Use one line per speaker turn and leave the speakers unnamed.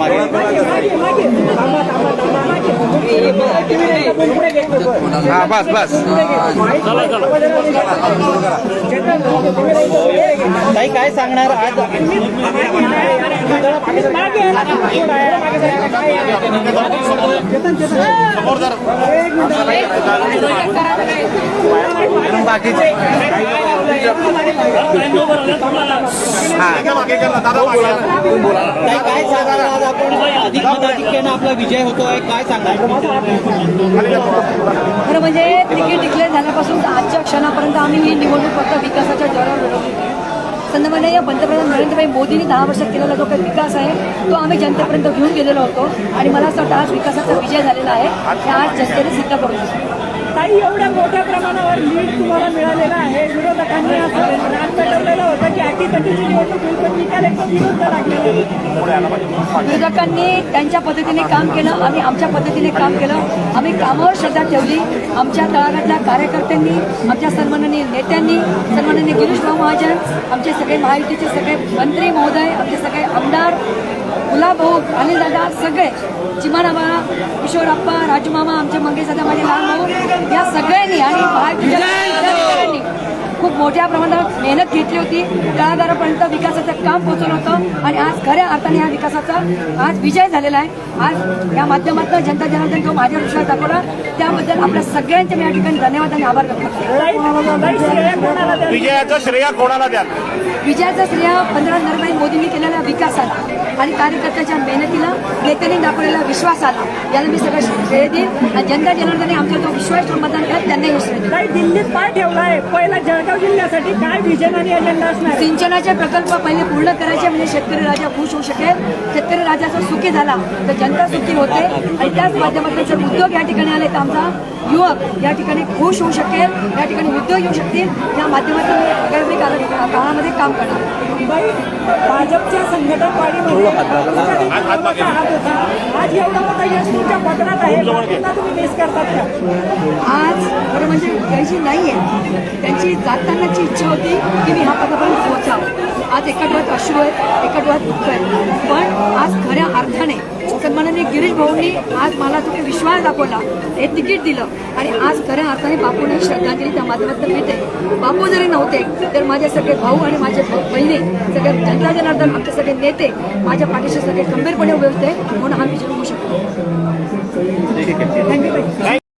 ಮಾಡಿ हा बस बस. ताई काय सांगणार आज? बाकीचे काय सांगणार आज आपण? अधिक मताधिक्यानं आपला विजय होतोय. काय सांगणार?
खरं म्हणजे तिकीट डिक्लेअर झाल्यापासून आजच्या क्षणापर्यंत आम्ही ही निवडणूक फक्त विकासाच्या जोरावर लढवली संदर्भाने पंतप्रधान नरेंद्रभाई मोदींनी दहा वर्षात केलेला जो काही विकास आहे तो आम्ही जनतेपर्यंत घेऊन गेलेलो होतो. आणि मला असं वाटतं आज विकासाचा विजय झालेला आहे. हे आज जनतेने सिद्ध करू शकतो.
काही एवढ्या मोठ्या प्रमाणावर लीड तुम्हाला मिळालेला आहे. विरोधकांनी असं रान पेटवलेलं होतं की अटीतटीची निवडणूक होईल पण निकाल एकदम विरुद्ध लागलेला
विरोधकांनी त्यांच्या पद्धतीने काम केलं आम्ही आमच्या पद्धतीने काम केलं. आम्ही कामावर श्रद्धा ठेवली. आमच्या तळागातल्या कार्यकर्त्यांनी आमच्या सन्माननीय नेत्यांनी सन्माननीय गिरीश भाऊ महाजन आमचे सगळे महायुतीचे सगळे मंत्री महोदय आमचे सगळे आमदार दादा भाऊ आणि दादा सगळे चिमाराबा किशोरप्पा आमच्या आमचे मंगेशदादा माझे लहान भाऊ या सगळ्यांनी आणि खूप मोठ्या प्रमाणात मेहनत घेतली होती. तळागारापर्यंत विकासाचं काम पोहोचवलं होतं आणि आज खऱ्या अर्थाने या विकासाचा आज विजय झालेला आहे. आज या माध्यमातून जनता जनार्दन जो माझ्या विश्वास दाखवला. त्याबद्दल आपल्या सगळ्यांचे मी या ठिकाणी धन्यवाद आणि आभार व्यक्त करतो?
विजयाचं श्रेय कोणाला द्याल?
विजयाचं श्रेय पंतप्रधान नरेंद्र मोदींनी केलेल्या विकासाला आणि कार्यकर्त्याच्या मेहनतीला नेत्यांनी दाखवलेल्या विश्वासाला. याला मी सगळं श्रेय देईन आणि जनता जनार्दने आमचा जो विश्वास ठेवून मतदान केलं त्यांनाही श्रेय देईन
ताई दिल्लीत पाय ठेवलाय पहिला जळगाव जिल्ह्यासाठी काय विजन आणि एजेंडा असणार आहे?
सिंचनाचे प्रकल्प पहिले पूर्ण करायचे म्हणजे शेतकरी राजा खुश होऊ शकेल. शेतकरी राजा जर सुखी झाला तर जनता सुखी होते. आणि त्याच माध्यमातून जर उद्योग या ठिकाणी आले तर आमचा युवक या ठिकाणी खुश होऊ शकेल या ठिकाणी उद्योग येऊ शकतील. या माध्यमातून मी आगामी काळ- काळामध्ये काम करणार.
भाजपच्या हात होता आज एवढा मोठा यश तुमच्या पत्रात आहे. तुम्ही मिस करतात का?
आज खरं म्हणजे त्यांची नाही आहे त्यांची जातानाची इच्छा होती की मी हा पदापर्यंत पोहोचावं. आज एका डोळ्यात अश्रू आहेत एका डोळ्यात दुःख आहे पण आज खऱ्या अर्थाने सन्माननीय गिरीश भाऊंनी आज मला काही विश्वास दाखवला हे तिकीट दिलं आणि आज खऱ्या अर्थाने बापूंनी श्रद्धांजली त्या माध्यमातून मिळते बापू जरी नव्हते तर माझे सगळे भाऊ आणि माझे बहिणी सगळे जनता जनार्दन आमचे सगळे नेते माझ्या पाठीशी सगळे गंभीरपणे उभे होते. म्हणून हा विजय होऊ शकतो.
थँक्यू